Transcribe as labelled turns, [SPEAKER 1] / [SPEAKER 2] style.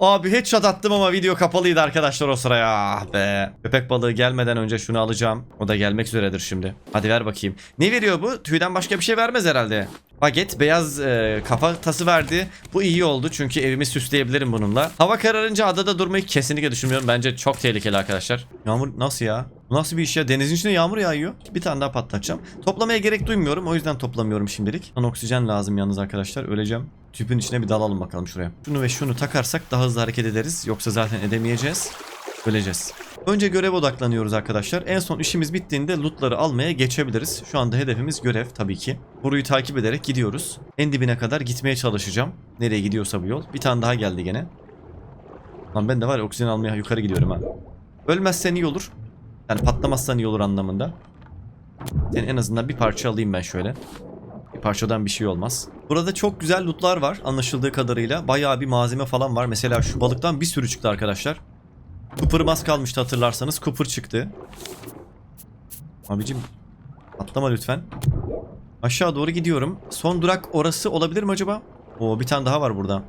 [SPEAKER 1] Abi headshot attım ama video kapalıydı arkadaşlar o sıraya. Ah be. Köpek balığı gelmeden önce şunu alacağım. O da gelmek üzeredir şimdi. Hadi ver bakayım. Ne veriyor bu? Tüyden başka bir şey vermez herhalde. Baget beyaz e, kafa tası verdi. Bu iyi oldu çünkü evimi süsleyebilirim bununla. Hava kararınca adada durmayı kesinlikle düşünmüyorum. Bence çok tehlikeli arkadaşlar. Yağmur nasıl ya? Bu nasıl bir iş ya? Denizin içinde yağmur yağıyor. Bir tane daha patlatacağım. Toplamaya gerek duymuyorum. O yüzden toplamıyorum şimdilik. Lan oksijen lazım yalnız arkadaşlar. Öleceğim. Tüpün içine bir dalalım bakalım şuraya. Şunu ve şunu takarsak daha hızlı hareket ederiz. Yoksa zaten edemeyeceğiz. Öleceğiz. Önce görev odaklanıyoruz arkadaşlar. En son işimiz bittiğinde lootları almaya geçebiliriz. Şu anda hedefimiz görev tabii ki. Boruyu takip ederek gidiyoruz. En dibine kadar gitmeye çalışacağım. Nereye gidiyorsa bu yol. Bir tane daha geldi gene. Lan ben de var ya oksijen almaya yukarı gidiyorum ha. Ölmezsen iyi olur. Yani patlamazsan iyi olur anlamında. Senin en azından bir parça alayım ben şöyle. Parçadan bir şey olmaz. Burada çok güzel lootlar var anlaşıldığı kadarıyla. Bayağı bir malzeme falan var. Mesela şu balıktan bir sürü çıktı arkadaşlar. Cooper'ımız kalmıştı hatırlarsanız. Cooper çıktı. Abicim atlama lütfen. Aşağı doğru gidiyorum. Son durak orası olabilir mi acaba? Oo bir tane daha var burada.